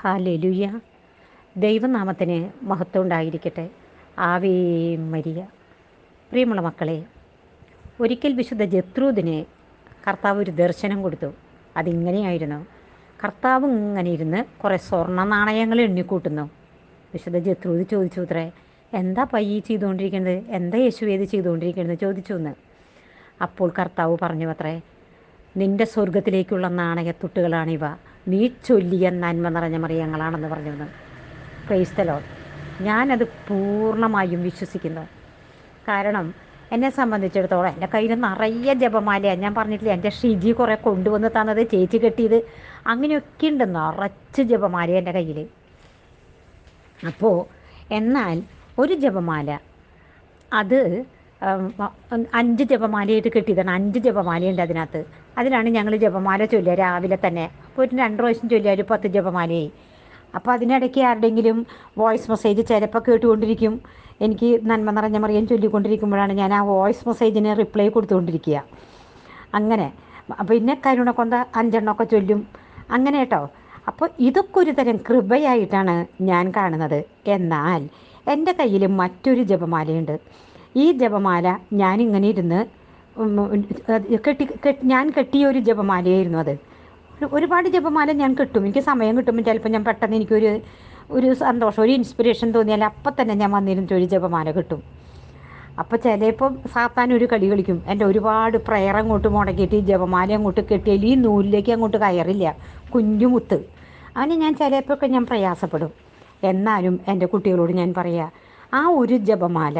ഹാലലുയ. ദൈവനാമത്തിന് മഹത്വം ഉണ്ടായിരിക്കട്ടെ ആവേ മരിയ. പ്രിയമുള്ള മക്കളെ ഒരിക്കൽ വിശുദ്ധ ജത്രൂദിന് കർത്താവ് ഒരു ദർശനം കൊടുത്തു. അതിങ്ങനെയായിരുന്നു. കർത്താവ് ഇങ്ങനെ ഇരുന്ന് കുറേ സ്വർണ നാണയങ്ങൾ എണ്ണിക്കൂട്ടുന്നു. വിശുദ്ധ ജത്രൂദ് ചോദിച്ചു അത്രേ എന്താ പയ്യ ചെയ്തുകൊണ്ടിരിക്കുന്നത്? എന്താ യേശു ഏത് ചെയ്തുകൊണ്ടിരിക്കുന്നത്? ചോദിച്ചു എന്ന്. അപ്പോൾ കർത്താവ് പറഞ്ഞു അത്രേ നിന്റെ സ്വർഗത്തിലേക്കുള്ള നാണയത്തുട്ടുകളാണിവ. നീ ചൊല്ലിയ നന്മ നിറഞ്ഞ മറിയങ്ങളാണെന്ന് പറഞ്ഞു എന്ന് ക്രൈസ്തലോ ഞാനത് പൂർണമായും വിശ്വസിക്കുന്നു. കാരണം എന്നെ സംബന്ധിച്ചിടത്തോളം എന്റെ കയ്യിൽ നിറയെ ജപമാലയാണ് ഞാൻ പറഞ്ഞിട്ടില്ല എന്റെ ഷിജി കുറേ കൊണ്ടുവന്ന് തന്നത് ചേച്ചി കെട്ടിയത്. അങ്ങനെയൊക്കെ ഉണ്ട് നിറച്ച് ജപമാല എന്റെ കയ്യിൽ. അപ്പോൾ എന്നാൽ ഒരു ജപമാല അത് അഞ്ച് ജപമാലയായിട്ട് കെട്ടിയതാണ്. അഞ്ച് ജപമാലയുണ്ട് അതിനകത്ത്. അതിലാണ് ഞങ്ങൾ ജപമാല ചൊല്ലുക രാവിലെ തന്നെ. അപ്പോൾ ഒരു രണ്ട് പ്രാവശ്യം ചൊല്ലിയാൽ ഒരു പത്ത് ജപമാലയായി അപ്പോൾ അതിനിടയ്ക്ക് ആരുടെങ്കിലും വോയിസ് മെസ്സേജ് ചിലപ്പോൾ കേട്ടുകൊണ്ടിരിക്കും. എനിക്ക് നന്മ നിറഞ്ഞ മറിയാൻ ചൊല്ലിക്കൊണ്ടിരിക്കുമ്പോഴാണ് ഞാൻ ആ വോയിസ് മെസ്സേജിന് റിപ്ലൈ കൊടുത്തുകൊണ്ടിരിക്കുക. അങ്ങനെ. പിന്നെ കരുണ കൊണ്ട അഞ്ചെണ്ണമൊക്കെ ചൊല്ലും. അങ്ങനെ കേട്ടോ. അപ്പോൾ ഇതൊക്കെ ഒരു തരം കൃപയായിട്ടാണ് ഞാൻ കാണുന്നത്. എന്നാൽ എന്റെ കയ്യിൽ മറ്റൊരു ജപമാലയുണ്ട്. ഈ ജപമാല ഞാനിങ്ങനെ ഇരുന്ന് കെട്ടി ഞാൻ കെട്ടിയ ഒരു ജപമാലയായിരുന്നു അത്. ഒരുപാട് ജപമാല ഞാൻ കിട്ടും. എനിക്ക് സമയം കിട്ടുമ്പോൾ ചിലപ്പോൾ ഞാൻ പെട്ടെന്ന് എനിക്കൊരു ഒരു സന്തോഷം ഒരു ഇൻസ്പിറേഷൻ തോന്നിയാൽ അപ്പം തന്നെ ഞാൻ വന്നിരുന്നിട്ട് ഒരു ജപമാല കിട്ടും. അപ്പോൾ ചിലപ്പോൾ സാത്താൻ ഒരു കളി കളിക്കും. എന്റെ ഒരുപാട് പ്രയർ അങ്ങോട്ട് മുടക്കിയിട്ട് ഈ ജപമാല അങ്ങോട്ട് കെട്ടിയാൽ ഈ നൂലിലേക്ക് അങ്ങോട്ട് കയറില്ല. കുഞ്ഞുമുത്ത്. അങ്ങനെ ഞാൻ ചിലപ്പോഴൊക്കെ ഞാൻ പ്രയാസപ്പെടും. എന്നാലും എന്റെ കുട്ടികളോട് ഞാൻ പറയുക ആ ഒരു ജപമാല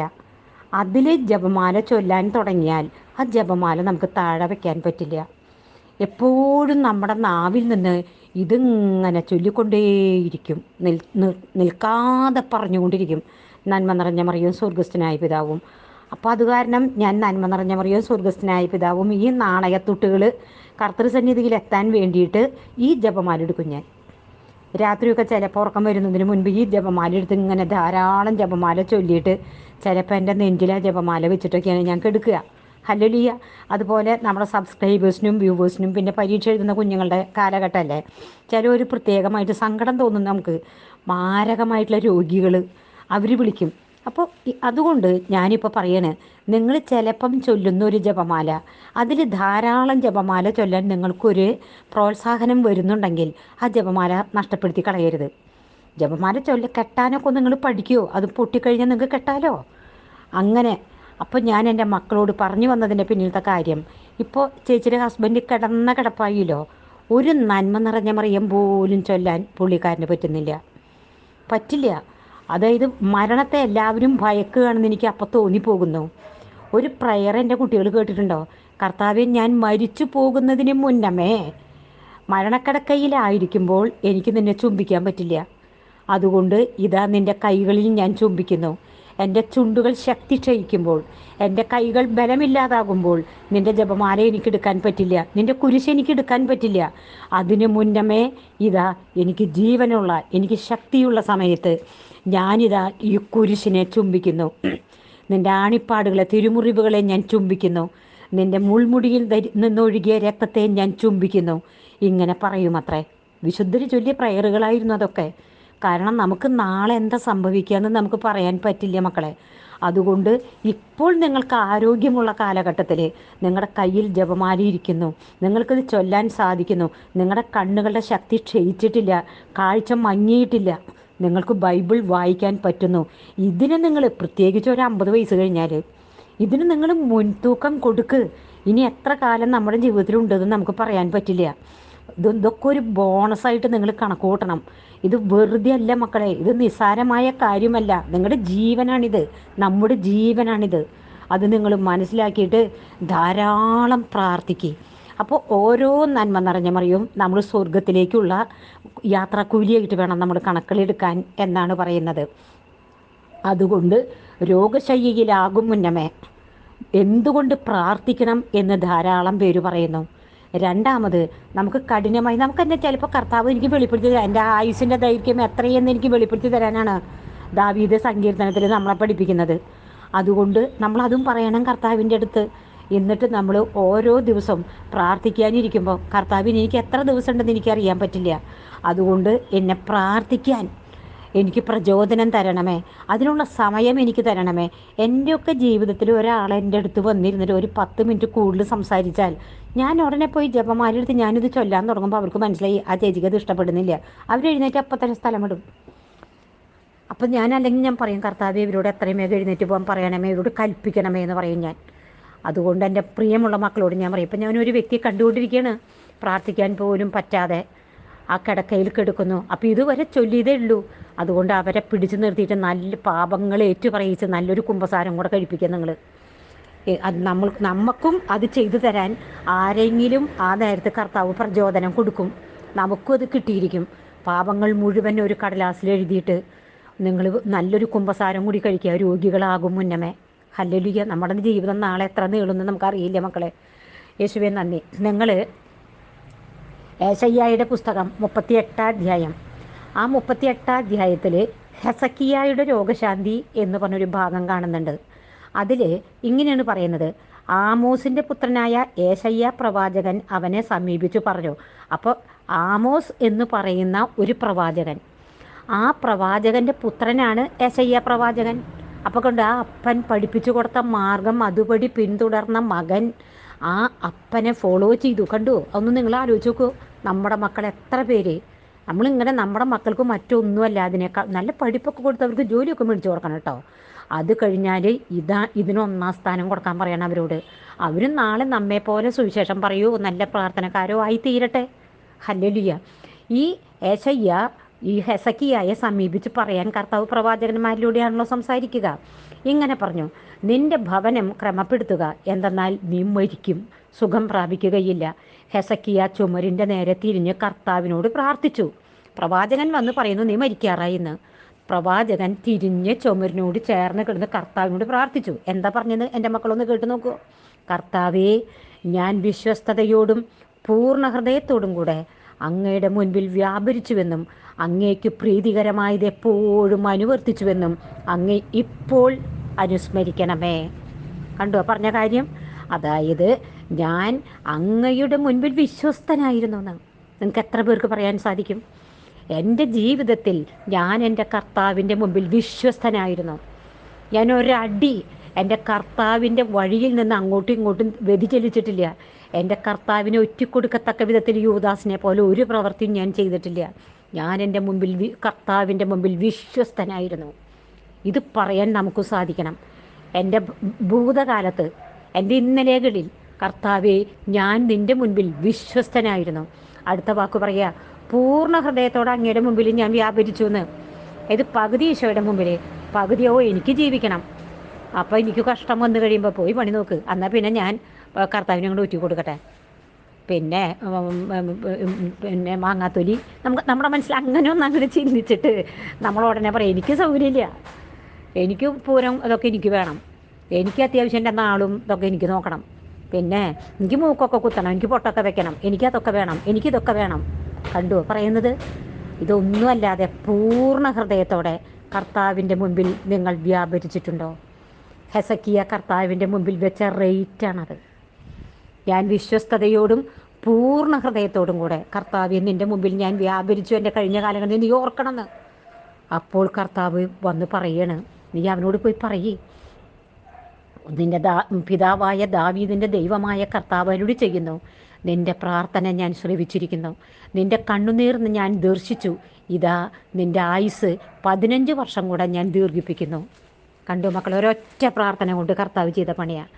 അതിൽ ജപമാല ചൊല്ലാൻ തുടങ്ങിയാൽ ആ ജപമാല നമുക്ക് താഴെ വയ്ക്കാൻ പറ്റില്ല. എപ്പോഴും നമ്മുടെ നാവിൽ നിന്ന് ഇതിങ്ങനെ ചൊല്ലിക്കൊണ്ടേയിരിക്കും. നിൽ നിൽക്കാതെ പറഞ്ഞുകൊണ്ടിരിക്കും. നന്മ നിറഞ്ഞ മറിയും സ്വർഗസ്ഥനായ പിതാവും. അപ്പോൾ അത് കാരണം ഞാൻ നന്മ നിറഞ്ഞ മറിയും സ്വർഗസ്ഥനായ പിതാവും ഈ നാണയത്തുട്ടുകൾ കർത്തൃസന്നിധിയിൽ എത്താൻ വേണ്ടിയിട്ട് ഈ ജപമാല എടുക്കും ഞാൻ. രാത്രിയൊക്കെ ചിലപ്പോൾ ഉറക്കം വരുന്നതിന് മുൻപ് ഈ ജപമാല എടുത്ത് ഇങ്ങനെ ധാരാളം ജപമാല ചൊല്ലിയിട്ട് ചിലപ്പോൾ എന്റെ നെഞ്ചിലെ ജപമാല വെച്ചിട്ടൊക്കെയാണ് ഞാൻ കെടുക്കുക. ഹല്ലുലിയ അതുപോലെ നമ്മുടെ സബ്സ്ക്രൈബേഴ്സിനും വ്യൂവേഴ്സിനും പിന്നെ പരീക്ഷ എഴുതുന്ന കുഞ്ഞുങ്ങളുടെ കാലഘട്ടമല്ലേ ചില ഒരു പ്രത്യേകമായിട്ട് സങ്കടം തോന്നും നമുക്ക്. മാരകമായിട്ടുള്ള രോഗികൾ അവർ വിളിക്കും. അപ്പോൾ അതുകൊണ്ട് ഞാനിപ്പോൾ പറയണേ നിങ്ങൾ ചിലപ്പം ചൊല്ലുന്ന ഒരു ജപമാല അതിൽ ധാരാളം ജപമാല ചൊല്ലാൻ നിങ്ങൾക്കൊരു പ്രോത്സാഹനം വരുന്നുണ്ടെങ്കിൽ ആ ജപമാല നഷ്ടപ്പെടുത്തി കളയരുത്. ജപമാല ചൊല്ല കെട്ടാനൊക്കെ നിങ്ങൾ പഠിക്കുമോ അത് പൊട്ടിക്കഴിഞ്ഞാൽ നിങ്ങൾക്ക് കെട്ടാലോ? അങ്ങനെ. അപ്പോൾ ഞാൻ എന്റെ മക്കളോട് പറഞ്ഞു വന്നതിന്റെ പിന്നിലത്തെ കാര്യം ഇപ്പോൾ ചേച്ചിയുടെ ഹസ്ബൻഡ് കിടന്ന കിടപ്പായില്ലോ ഒരു നന്മ നിറഞ്ഞ മറിയം പോലും ചൊല്ലാൻ പുള്ളിക്കാരന് പറ്റുന്നില്ല. പറ്റില്ല. അതായത് മരണത്തെ എല്ലാവരും ഭയക്കുകയാണെന്ന് എനിക്ക് അപ്പോൾ തോന്നിപ്പോകുന്നു. ഒരു പ്രയർ എന്റെ കുട്ടികൾ കേട്ടിട്ടുണ്ടോ? കർത്താവെ ഞാൻ മരിച്ചു പോകുന്നതിന് മുന്നമേ മരണക്കടക്കയിലായിരിക്കുമ്പോൾ എനിക്ക് നിന്നെ ചുംബിക്കാൻ പറ്റില്ല. അതുകൊണ്ട് ഇതാ നിന്റെ കൈകളിൽ ഞാൻ ചുംബിക്കുന്നു. എന്റെ ചുണ്ടുകൾ ശക്തി ക്ഷയിക്കുമ്പോൾ എന്റെ കൈകൾ ബലമില്ലാതാകുമ്പോൾ നിന്റെ ജപമാല എനിക്ക് എടുക്കാൻ പറ്റില്ല. നിന്റെ കുരിശ് എനിക്ക് എടുക്കാൻ പറ്റില്ല. അതിനു മുന്നമേ ഇതാ എനിക്ക് ജീവനുള്ള എനിക്ക് ശക്തിയുള്ള സമയത്ത് ഞാനിതാ ഈ കുരിശിനെ ചുംബിക്കുന്നു. നിന്റെ ആണിപ്പാടുകളെ തിരുമുറിവുകളെ ഞാൻ ചുംബിക്കുന്നു. നിന്റെ മുൾമുടിയിൽ നിന്നൊഴുകിയ രക്തത്തെ ഞാൻ ചുംബിക്കുന്നു. ഇങ്ങനെ പറയുമത്രേ. വിശുദ്ധര് ചൊല്ലിയ പ്രയറുകളായിരുന്നു അതൊക്കെ. കാരണം നമുക്ക് നാളെ എന്താ സംഭവിക്കുക എന്ന് നമുക്ക് പറയാൻ പറ്റില്ല മക്കളെ. അതുകൊണ്ട് ഇപ്പോൾ നിങ്ങൾക്ക് ആരോഗ്യമുള്ള കാലഘട്ടത്തിൽ നിങ്ങളുടെ കയ്യിൽ ജപമാല ഇരിക്കുന്നു നിങ്ങൾക്കിത് ചൊല്ലാൻ സാധിക്കുന്നു നിങ്ങളുടെ കണ്ണുകളുടെ ശക്തി ക്ഷയിച്ചിട്ടില്ല കാഴ്ച മങ്ങിയിട്ടില്ല നിങ്ങൾക്ക് ബൈബിൾ വായിക്കാൻ പറ്റുന്നു. ഇതിന് നിങ്ങൾ പ്രത്യേകിച്ച് ഒരു അമ്പത് വയസ്സ് കഴിഞ്ഞാൽ ഇതിന് നിങ്ങൾ മുൻതൂക്കം കൊടുക്ക്. ഇനി എത്ര കാലം നമ്മുടെ ജീവിതത്തിലുണ്ടെന്ന് നമുക്ക് പറയാൻ പറ്റില്ല. ഇതൊക്കെ ഒരു ബോണസായിട്ട് നിങ്ങൾ കണക്ക് കൂട്ടണം ഇത് വെറുതെ അല്ല മക്കളെ ഇത് നിസ്സാരമായ കാര്യമല്ല. നിങ്ങളുടെ ജീവനാണിത്. നമ്മുടെ ജീവനാണിത്. അത് നിങ്ങൾ മനസ്സിലാക്കിയിട്ട് ധാരാളം പ്രാർത്ഥിക്കുക അപ്പോൾ ഓരോ നന്മ നിറഞ്ഞ മറിയും നമ്മൾ സ്വർഗത്തിലേക്കുള്ള യാത്രാക്കൂലിയായിട്ട് വേണം നമ്മൾ കണക്കിലെടുക്കാൻ എന്നാണ് പറയുന്നത്. അതുകൊണ്ട് രോഗശയ്യയിലാകും മുന്നമേ. എന്തുകൊണ്ട് പ്രാർത്ഥിക്കണം എന്ന് ധാരാളം പേര് പറയുന്നു. രണ്ടാമത് നമുക്ക് കഠിനമായി നമുക്ക് തന്നെ ചിലപ്പോൾ കർത്താവ് എനിക്ക് വെളിപ്പെടുത്തി തരാം. എന്റെ ആയുസിന്റെ ദൈർഘ്യം എത്രയെന്ന് എനിക്ക് വെളിപ്പെടുത്തി തരാനാണ് ദാവീദ് സങ്കീർത്തനത്തിൽ നമ്മളെ പഠിപ്പിക്കുന്നത്. അതുകൊണ്ട് നമ്മളതും പറയണം കർത്താവിന്റെ അടുത്ത്. എന്നിട്ട് നമ്മൾ ഓരോ ദിവസവും പ്രാർത്ഥിക്കാനിരിക്കുമ്പോൾ കർത്താവിന് എനിക്ക് എത്ര ദിവസം ഉണ്ടെന്ന് എനിക്കറിയാൻ പറ്റില്ല. അതുകൊണ്ട് എന്നെ പ്രാർത്ഥിക്കാൻ എനിക്ക് പ്രചോദനം തരണമേ. അതിനുള്ള സമയം എനിക്ക് തരണമേ. എന്റെയൊക്കെ ജീവിതത്തിൽ ഒരാൾ എന്റെ അടുത്ത് വന്നിരുന്നിട്ട് ഒരു പത്ത് മിനിറ്റ് കൂടുതൽ സംസാരിച്ചാൽ ഞാൻ ഉടനെ പോയി ജപമാലെടുത്ത് ഞാനിത് ചൊല്ലാൻ തുടങ്ങുമ്പോൾ അവർക്ക് മനസ്സിലായി ആ ചേച്ചിക്ക് അത് ഇഷ്ടപ്പെടുന്നില്ല. അവരെഴുന്നേറ്റ് അപ്പം തന്നെ സ്ഥലം ഇടും അപ്പം ഞാൻ അല്ലെങ്കിൽ ഞാൻ പറയും കർത്താവ് ഇവരോട് എത്രയും വേഗം എഴുന്നേറ്റ് പോകാൻ പറയണമേ ഇവരോട് കൽപ്പിക്കണമേ എന്ന് പറയും ഞാൻ. അതുകൊണ്ട് എന്റെ പ്രിയമുള്ള മക്കളോട് ഞാൻ പറയും. ഇപ്പം ഞാനൊരു വ്യക്തിയെ കണ്ടുകൊണ്ടിരിക്കുകയാണ് പ്രാർത്ഥിക്കാൻ പോലും പറ്റാതെ ആ കിടക്കയിൽ കിടക്കുന്നു. അപ്പോൾ ഇതുവരെ ചൊല്ലിയതേ ഉള്ളൂ. അതുകൊണ്ട് അവരെ പിടിച്ചു നിർത്തിയിട്ട് നല്ല പാപങ്ങൾ ഏറ്റുപറയിച്ച് നല്ലൊരു കുമ്പസാരം കൂടെ കഴിപ്പിക്കുക നിങ്ങൾ അത് നമ്മൾ നമുക്കും അത് ചെയ്തു തരാൻ ആരെങ്കിലും ആ നേരത്തെ കർത്താവ് പ്രചോദനം കൊടുക്കും. നമുക്കും അത് കിട്ടിയിരിക്കും. പാപങ്ങൾ മുഴുവൻ ഒരു കടലാസിൽ എഴുതിയിട്ട് നിങ്ങൾ നല്ലൊരു കുമ്പസാരം കൂടി കഴിക്കുക. രോഗികളാകും മുന്നമേ. ഹല്ലലിയ. നമ്മുടെ ജീവിതം നാളെ എത്ര നീളുമെന്ന് നമുക്കറിയില്ല മക്കളെ. യേശുവേ നന്ദി. നിങ്ങൾ ഏശയ്യായുടെ പുസ്തകം മുപ്പത്തി എട്ടാം അധ്യായം. ആ മുപ്പത്തി എട്ടാം അധ്യായത്തിൽ ഹെസക്കിയായുടെ രോഗശാന്തി എന്ന് പറഞ്ഞൊരു ഭാഗം കാണുന്നുണ്ട്. അതിൽ ഇങ്ങനെയാണ് പറയുന്നത്. ആമോസിന്റെ പുത്രനായ ഏശയ്യ പ്രവാചകൻ അവനെ സമീപിച്ചു പറഞ്ഞു. അപ്പോൾ ആമോസ് എന്ന് പറയുന്ന ഒരു പ്രവാചകൻ. ആ പ്രവാചകന്റെ പുത്രനാണ് ഏശയ്യ പ്രവാചകൻ. അപ്പോൾ കൊണ്ട് ആ അപ്പൻ പഠിപ്പിച്ചു കൊടുത്ത മാർഗം അതുപടി പിന്തുടർന്ന മകൻ ആ അപ്പനെ ഫോളോ ചെയ്തു. കണ്ടു? അതൊന്നും നിങ്ങൾ ആലോചിച്ച് നോക്കൂ. നമ്മുടെ മക്കൾ എത്ര പേര്? നമ്മളിങ്ങനെ നമ്മുടെ മക്കൾക്ക് മറ്റൊന്നുമല്ല അതിനേക്കാൾ നല്ല പഠിപ്പൊക്കെ കൊടുത്ത് അവർക്ക് ജോലിയൊക്കെ മേടിച്ചു കൊടുക്കണം കേട്ടോ. അത് കഴിഞ്ഞാൽ ഇതാ ഇതിന് ഒന്നാം സ്ഥാനം കൊടുക്കാൻ പറയണം അവരോട്. അവരും നാളെ നമ്മെ പോലെ സുവിശേഷം പറയൂ നല്ല പ്രാർത്ഥനക്കാരോ ആയി തീരട്ടെ ഹല്ലേലൂയ. ഈ ഏശയ്യ ഈ ഹെസക്കിയായെ സമീപിച്ച് പറയാൻ കർത്താവ് പ്രവാചകന്മാരിലൂടെയാണല്ലോ സംസാരിക്കുക. ഇങ്ങനെ പറഞ്ഞു നിന്റെ ഭവനം ക്രമപ്പെടുത്തുക എന്തെന്നാൽ നീ മരിക്കും. സുഖം പ്രാപിക്കുകയില്ല. ഹെസക്കിയ ചുമരിന്റെ നേരെ തിരിഞ്ഞ് കർത്താവിനോട് പ്രാർത്ഥിച്ചു. പ്രവാചകൻ വന്ന് പറയുന്നു നീ മരിക്കാറായി എന്ന് പ്രവാചകൻ തിരിഞ്ഞ് ചുമരിനോട് ചേർന്ന് കിടന്ന് കർത്താവിനോട് പ്രാർത്ഥിച്ചു. എന്താ പറഞ്ഞത്? എന്റെ മക്കളൊന്ന് കേട്ടു നോക്കൂ. കർത്താവേ ഞാൻ വിശ്വസ്തയോടും പൂർണ ഹൃദയത്തോടും കൂടെ അങ്ങയുടെ മുൻപിൽ വ്യാപരിച്ചുവെന്നും അങ്ങേക്ക് പ്രീതികരമായത് എപ്പോഴും അനുവർത്തിച്ചുവെന്നും അങ്ങേ ഇപ്പോൾ അനുസ്മരിക്കണമേ. കണ്ടോ? പറഞ്ഞ കാര്യം? അതായത് ഞാൻ അങ്ങയുടെ മുൻപിൽ വിശ്വസ്തനായിരുന്നു എന്ന് നിങ്ങൾക്ക് എത്ര പേർക്ക് പറയാൻ സാധിക്കും? എന്റെ ജീവിതത്തിൽ ഞാൻ എന്റെ കർത്താവിന്റെ മുമ്പിൽ വിശ്വസ്തനായിരുന്നു. ഞാൻ ഒരടി എന്റെ കർത്താവിന്റെ വഴിയിൽ നിന്ന് അങ്ങോട്ടും ഇങ്ങോട്ടും വ്യതിചലിച്ചിട്ടില്ല. എന്റെ കർത്താവിനെ ഒറ്റിക്കൊടുക്കത്തക്ക വിധത്തിൽ യുവദാസിനെ പോലെ ഒരു പ്രവൃത്തിയും ഞാൻ ചെയ്തിട്ടില്ല. ഞാൻ എന്റെ മുമ്പിൽ കർത്താവിന്റെ മുമ്പിൽ വിശ്വസ്തനായിരുന്നു. ഇത് പറയാൻ നമുക്ക് സാധിക്കണം. എന്റെ ഭൂതകാലത്ത് എന്റെ ഇന്നലെകളിൽ കർത്താവെ ഞാൻ നിന്റെ മുൻപിൽ വിശ്വസ്തനായിരുന്നു. അടുത്ത വാക്ക് പറയുക പൂർണ ഹൃദയത്തോടെ അങ്ങയുടെ മുമ്പിൽ ഞാൻ വ്യാപരിച്ചു എന്ന് ഇത് പകുതി ഈശോയുടെ മുമ്പിൽ പകുതിയോ എനിക്ക് ജീവിക്കണം. അപ്പോൾ എനിക്ക് കഷ്ടം വന്നു കഴിയുമ്പോൾ പോയി പണി നോക്ക്. എന്നാൽ പിന്നെ ഞാൻ കർത്താവിനെ അങ്ങോട്ട് ഊറ്റി കൊടുക്കട്ടെ. പിന്നെ പിന്നെ മാങ്ങാത്തൊലി. നമുക്ക് നമ്മുടെ മനസ്സിൽ അങ്ങനെ ഒന്നും അങ്ങനെ ചിന്തിച്ചിട്ട് നമ്മൾ ഉടനെ പറയും എനിക്ക് സൗകര്യമില്ല. എനിക്ക് പൂരം അതൊക്കെ എനിക്ക് വേണം. എനിക്ക് അത്യാവശ്യം എന്റെ നാളും ഇതൊക്കെ എനിക്ക് നോക്കണം. പിന്നെ എനിക്ക് മൂക്കൊക്കെ കുത്തണം എനിക്ക് പൊട്ടൊക്കെ വെക്കണം. എനിക്കതൊക്കെ വേണം എനിക്കിതൊക്കെ വേണം. കണ്ടു? പറയുന്നത് ഇതൊന്നുമല്ലാതെ പൂർണ ഹൃദയത്തോടെ കർത്താവിന്റെ മുൻപിൽ നിങ്ങൾ വ്യാപരിച്ചിട്ടുണ്ടോ? ഹെസക്കിയ കർത്താവിന്റെ മുമ്പിൽ വെച്ച റേറ്റാണത്. ഞാൻ വിശ്വസ്തയോടും പൂർണ ഹൃദയത്തോടും കൂടെ കർത്താവ് നിന്റെ മുമ്പിൽ ഞാൻ വ്യാപരിച്ചു എന്റെ കഴിഞ്ഞ കാലങ്ങളിൽ നീ ഓർക്കണമെന്ന്. അപ്പോൾ കർത്താവ് വന്ന് പറയണ് നീ അവനോട് പോയി പറയേ. നിന്റെ ദാ പിതാവായ ദാവീദിന്റെ ദൈവമായ കർത്താവ് അരുളി ചെയ്യുന്നു. നിന്റെ പ്രാർത്ഥന ഞാൻ ശ്രവിച്ചിരിക്കുന്നു. നിന്റെ കണ്ണുനീർ ഞാൻ ദർശിച്ചു. ഇതാ നിന്റെ ആയുസ് പതിനഞ്ച് വർഷം കൂടെ ഞാൻ ദീർഘിപ്പിക്കുന്നു. കണ്ടു മക്കൾ ഒരൊറ്റ പ്രാർത്ഥന കൊണ്ട് കർത്താവ് ചെയ്ത പണിയാണ്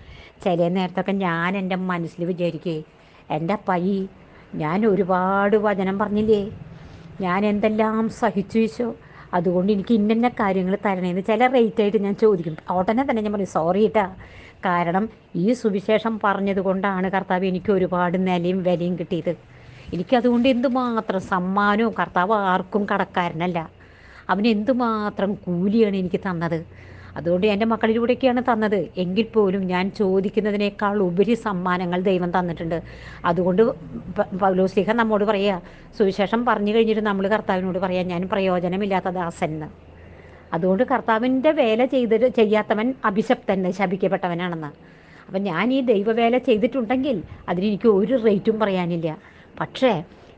ചില നേരത്തൊക്കെ ഞാൻ എന്റെ മനസ്സിൽ വിചാരിക്കേ എന്റെ പൈ ഞാൻ ഒരുപാട് വചനം പറഞ്ഞില്ലേ? ഞാൻ എന്തെല്ലാം സഹിച്ചു വെച്ചോ അതുകൊണ്ട് എനിക്ക് ഇന്ന കാര്യങ്ങൾ തരണേന്ന് ചില റേറ്റായിട്ട് ഞാൻ ചോദിക്കും. ഉടനെ തന്നെ ഞാൻ പറയും സോറി കേട്ടാ കാരണം ഈ സുവിശേഷം പറഞ്ഞത് കൊണ്ടാണ് കർത്താവ് എനിക്ക് ഒരുപാട് നിലയും വിലയും കിട്ടിയത്. എനിക്കതുകൊണ്ട് എന്തുമാത്രം സമ്മാനവും കർത്താവ് ആർക്കും കടക്കാരനല്ല. അവൻ എന്തുമാത്രം കൂലിയാണ് എനിക്ക് തന്നത്. അതുകൊണ്ട് എന്റെ മക്കളിലൂടെയൊക്കെയാണ് തന്നത്. എങ്കിൽ പോലും ഞാൻ ചോദിക്കുന്നതിനേക്കാൾ ഉപരി സമ്മാനങ്ങൾ ദൈവം തന്നിട്ടുണ്ട്. അതുകൊണ്ട് പൗലോസ്ലിഹ നമ്മോട് പറയുക സുവിശേഷം പറഞ്ഞു കഴിഞ്ഞിട്ട് നമ്മൾ കർത്താവിനോട് പറയാം ഞാൻ പ്രയോജനമില്ലാത്ത ദാസൻ അതുകൊണ്ട് കർത്താവിന്റെ വേല ചെയ്തിട്ട് ചെയ്യാത്തവൻ അഭിശപ്തൻ ശപിക്കപ്പെട്ടവനാണെന്ന്. അപ്പം ഞാൻ ഈ ദൈവവേല ചെയ്തിട്ടുണ്ടെങ്കിൽ അതിനെനിക്ക് ഒരു റേറ്റും പറയാനില്ല. പക്ഷേ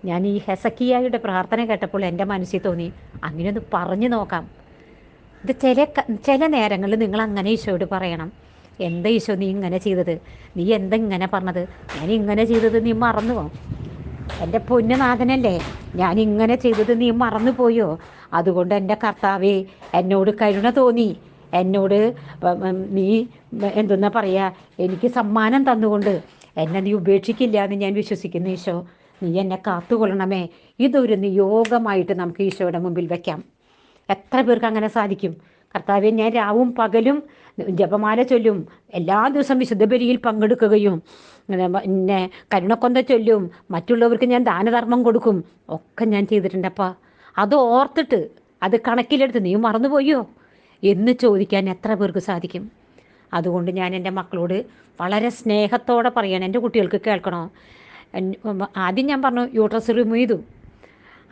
ഞാൻ ഈ ഹെസക്കിയായുടെ പ്രാർത്ഥന കേട്ടപ്പോൾ എന്റെ മനസ്സിൽ തോന്നി അങ്ങനെ ഒന്ന് പറഞ്ഞു നോക്കാം. ഇത് ചില ചില നേരങ്ങളിൽ നിങ്ങൾ അങ്ങനെ ഈശോയോട് പറയണം. എന്താ ഈശോ നീ ഇങ്ങനെ ചെയ്തത്? നീ എന്താ ഇങ്ങനെ പറഞ്ഞത്? ഞാൻ ഇങ്ങനെ ചെയ്തത് നീ മറന്നു പോകും എന്റെ പൊന്നുനാഥനല്ലേ ഞാൻ ഇങ്ങനെ ചെയ്തത് നീ മറന്നു പോയോ അതുകൊണ്ട് എന്റെ കർത്താവേ എന്നോട് കരുണ തോന്നി. എന്നോട് നീ എന്തെന്നാ പറയുക എനിക്ക് സമ്മാനം തന്നുകൊണ്ട്. എന്നെ നീ ഉപേക്ഷിക്കില്ല എന്ന് ഞാൻ വിശ്വസിക്കുന്നു ഈശോ. നീ എന്നെ കാത്തുകൊള്ളണമേ. ഇതൊരു നിയോഗമായിട്ട് നമുക്ക് ഈശോയുടെ മുമ്പിൽ വെക്കാം. എത്ര പേർക്ക് അങ്ങനെ സാധിക്കും? കർത്താവെ ഞാൻ രാവും പകലും ജപമാല ചൊല്ലും. എല്ലാ ദിവസവും വിശുദ്ധ ബലിയിൽ പങ്കെടുക്കുകയും പിന്നെ കരുണക്കൊന്ത ചൊല്ലും. മറ്റുള്ളവർക്ക് ഞാൻ ദാനധർമ്മം കൊടുക്കും. ഒക്കെ ഞാൻ ചെയ്തിട്ടുണ്ടപ്പാ അത് ഓർത്തിട്ട് അത് കണക്കിലെടുത്ത് നീ മറന്നുപോയോ? എന്ന് ചോദിക്കാൻ എത്ര പേർക്ക് സാധിക്കും? അതുകൊണ്ട് ഞാൻ എന്റെ മക്കളോട് വളരെ സ്നേഹത്തോടെ പറയണം. എന്റെ കുട്ടികൾക്ക് കേൾക്കണോ? ആദ്യം ഞാൻ പറഞ്ഞു യൂട്രസ് റിമൂവ് ചെയ്തു.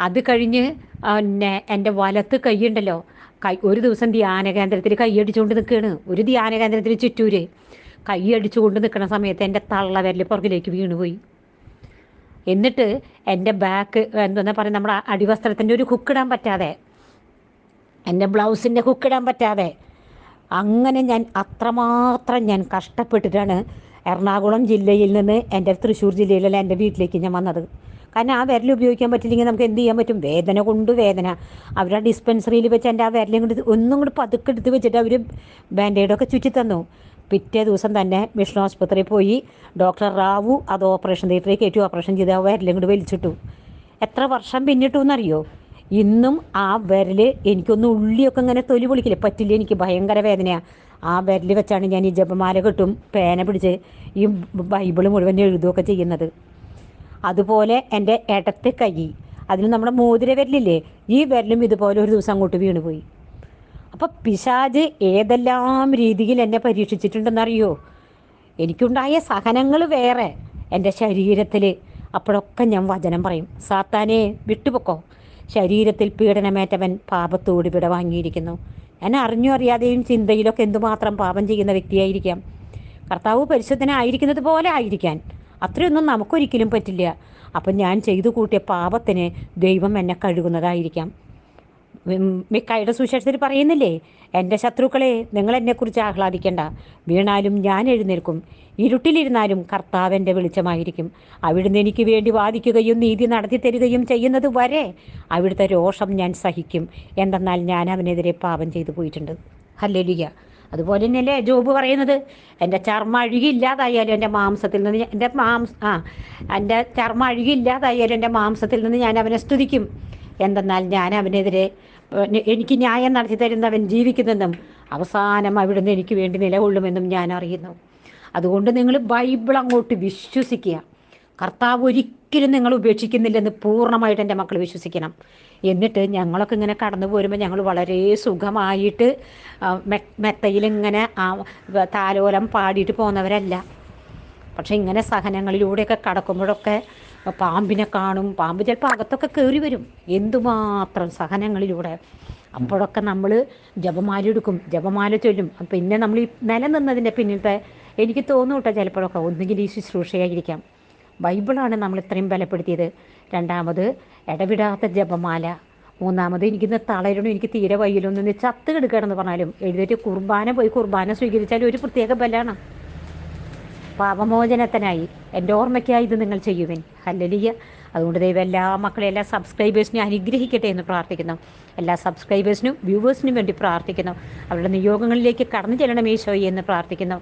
അത് കഴിഞ്ഞ് പിന്നെ എന്റെ വലത്ത് കൈയുണ്ടല്ലോ. കൈ ഒരു ദിവസം ധ്യാന കേന്ദ്രത്തിൽ കൈയടിച്ചുകൊണ്ട് നിൽക്കുകയാണ്. ഒരു ധ്യാന കേന്ദ്രത്തിൽ ചുറ്റൂര് കൈ അടിച്ചുകൊണ്ട് നിൽക്കുന്ന സമയത്ത് എന്റെ തള്ള വിരൽ പുറകിലേക്ക് വീണുപോയി. എന്നിട്ട് എന്റെ ബാക്ക് എന്താ പറയുക നമ്മുടെ അടിവസ്ത്രത്തിന്റെ ഒരു കുക്കിടാൻ പറ്റാതെ എന്റെ ബ്ലൗസിന്റെ കുക്കിടാൻ പറ്റാതെ അങ്ങനെ ഞാൻ അത്രമാത്രം ഞാൻ കഷ്ടപ്പെട്ടിട്ടാണ് എറണാകുളം ജില്ലയിൽ നിന്ന് എന്റെ തൃശ്ശൂർ ജില്ലയിലുള്ള എന്റെ വീട്ടിലേക്ക് ഞാൻ വന്നത്. കാരണം ആ വിരൽ ഉപയോഗിക്കാൻ പറ്റില്ലെങ്കിൽ നമുക്ക് എന്ത് ചെയ്യാൻ പറ്റും? വേദന കൊണ്ട് വേദന. അവർ ആ ഡിസ്പെൻസറിയിൽ വെച്ച് എന്റെ ആ വിരലും കൂടി ഒന്നും കൂടി പതുക്കെ എടുത്ത് വെച്ചിട്ട് അവർ ബാൻഡേഡൊക്കെ ചുറ്റി തന്നു. പിറ്റേ ദിവസം തന്നെ മിഷൻ ആശുപത്രിയിൽ പോയി ഡോക്ടർ റാവു അത് ഓപ്പറേഷൻ തിയേറ്ററിൽ കയറ്റി ഓപ്പറേഷൻ ചെയ്ത് ആ വിരലും കൂടി വലിച്ചിട്ടു. എത്ര വർഷം പിന്നിട്ടു എന്നറിയോ ഇന്നും ആ വിരൽ എനിക്കൊന്ന് ഉള്ളിയൊക്കെ ഇങ്ങനെ തൊലി പൊളിക്കില്ല? പറ്റില്ല? എനിക്ക് ഭയങ്കര വേദനയാണ് ആ വിരൽ വെച്ചാണ് ഞാൻ ഈ ജപമാല കെട്ടും പേന പിടിച്ച് ഈ ബൈബിൾ മുഴുവൻ എഴുതുകയൊക്കെ ചെയ്യുന്നത്. അതുപോലെ എന്റെ ഇടത്തെ കൈ. അതിൽ നമ്മുടെ മോതിര വിരലില്ലേ? ഈ വിരലും ഇതുപോലെ ഒരു ദിവസം അങ്ങോട്ട് വീണുപോയി അപ്പോൾ പിശാജ് ഏതെല്ലാം രീതിയിൽ എന്നെ പരീക്ഷിച്ചിട്ടുണ്ടെന്നറിയോ? എനിക്കുണ്ടായ സഹനങ്ങൾ വേറെ. എന്റെ ശരീരത്തിൽ അപ്പോഴൊക്കെ ഞാൻ വചനം പറയും. സാത്താനെ വിട്ടുപൊക്കോ. ശരീരത്തിൽ പീഡനമേറ്റവൻ പാപത്തോട് വിട വാങ്ങിയിരിക്കുന്നു. ഞാൻ അറിഞ്ഞോ അറിയാതെയും ചിന്തയിലൊക്കെ എന്തുമാത്രം പാപം ചെയ്യുന്ന വ്യക്തിയായിരിക്കാം. കർത്താവ് പരിശുദ്ധനായിരിക്കുന്നത് പോലെ ആയിരിക്കാൻ. അത്രയൊന്നും നമുക്കൊരിക്കലും പറ്റില്ല. അപ്പം ഞാൻ ചെയ്തു കൂട്ടിയ പാപത്തിന് ദൈവം എന്നെ കഴുകുന്നതായിരിക്കാം. മിക്കായുടെ സുശേഷത്തിൽ പറയുന്നില്ലേ എന്റെ ശത്രുക്കളെ നിങ്ങൾ എന്നെക്കുറിച്ച് ആഹ്ലാദിക്കേണ്ട. വീണാലും ഞാൻ എഴുന്നേൽക്കും. ഇരുട്ടിലിരുന്നാലും കർത്താവിന്റെ വെളിച്ചമായിരിക്കും. അവിടുന്ന് എനിക്ക് വേണ്ടി വാദിക്കുകയും നീതി നടത്തി തരികയും ചെയ്യുന്നത് വരെ അവിടുത്തെ രോഷം ഞാൻ സഹിക്കും. എന്തെന്നാൽ ഞാൻ അവനെതിരെ പാപം ചെയ്തു പോയിട്ടുണ്ട്. ഹല്ലേലൂയ അതുപോലെ തന്നെയല്ലേ ജോബ് പറയുന്നത്? എന്റെ ചർമ്മ അഴുകിയില്ലാതായാലും എന്റെ മാംസത്തിൽ നിന്ന് എന്റെ മാംസ ആ എന്റെ ചർമ്മ അഴുകിയില്ലാതായാലും എന്റെ മാംസത്തിൽ നിന്ന് ഞാൻ അവനെ സ്തുതിക്കും. എന്തെന്നാൽ ഞാൻ അവനെതിരെ എനിക്ക് ന്യായം നടത്തി തരുന്നവൻ ജീവിക്കുന്നെന്നും അവസാനം അവിടുന്ന് എനിക്ക് വേണ്ടി നിലകൊള്ളുമെന്നും ഞാൻ അറിയുന്നു. അതുകൊണ്ട് നിങ്ങൾ ബൈബിൾ അങ്ങോട്ട് വിശ്വസിക്കുക. കർത്താവ് ഒരിക്കലും നിങ്ങൾ ഉപേക്ഷിക്കുന്നില്ലെന്ന് പൂർണമായിട്ട് എന്റെ മക്കൾ വിശ്വസിക്കണം. എന്നിട്ട് ഞങ്ങളൊക്കെ ഇങ്ങനെ കടന്നു പോരുമ്പോൾ ഞങ്ങൾ വളരെ സുഖമായിട്ട് ആ, മെ- മെത്തയിലിങ്ങനെ ആ വ- താലോലം പാടിയിട്ട് പോകുന്നവരല്ല പക്ഷെ ഇങ്ങനെ സഹനങ്ങളിലൂടെയൊക്കെ കടക്കുമ്പോഴൊക്കെ പാമ്പിനെ കാണും. പാമ്പ് ചിലപ്പോൾ അകത്തൊക്കെ കയറി വരും. എന്തുമാത്രം സഹനങ്ങളിലൂടെ. അപ്പോഴൊക്കെ നമ്മൾ ജപമാല എടുക്കും. ജപമാല ചൊല്ലും. പിന്നെ നമ്മൾ ഈ നിലനിന്നതിന്റെ പിന്നിലത്തെ എനിക്ക് തോന്നും കേട്ടോ ചിലപ്പോഴൊക്കെ. ഒന്നുകിൽ ഈ ശുശ്രൂഷയായിരിക്കാം. ബൈബിളാണ് നമ്മൾ ഇത്രയും ബലപ്പെടുത്തിയത്. രണ്ടാമത് ഇടവിടാത്ത ജപമാല. മൂന്നാമത് എനിക്കിന്ന് തളരണം എനിക്ക് തീരെ വയ്യലൊന്നും ചത്ത് കിടക്കുകയാണെന്ന് പറഞ്ഞാലും എഴുതിയിട്ട് കുർബാന പോയി കുർബാന സ്വീകരിച്ചാൽ ഒരു പ്രത്യേക ബലമാണ് പാപമോചനത്തിനായി. എന്റെ ഓർമ്മയ്ക്കായി ഇത് നിങ്ങൾ ചെയ്യുവിൻ. ഹല്ലലിയ. അതുകൊണ്ട് ദൈവം എല്ലാ മക്കളെ എല്ലാ സബ്സ്ക്രൈബേഴ്സിനെ അനുഗ്രഹിക്കട്ടെ എന്ന് പ്രാർത്ഥിക്കുന്നു. എല്ലാ സബ്സ്ക്രൈബേഴ്സിനും വ്യൂവേഴ്സിനും വേണ്ടി പ്രാർത്ഥിക്കുന്നു. അവരുടെ നിയോഗങ്ങളിലേക്ക് കടന്നു ചെല്ലണം ഈശോയി എന്ന് പ്രാർത്ഥിക്കുന്നു.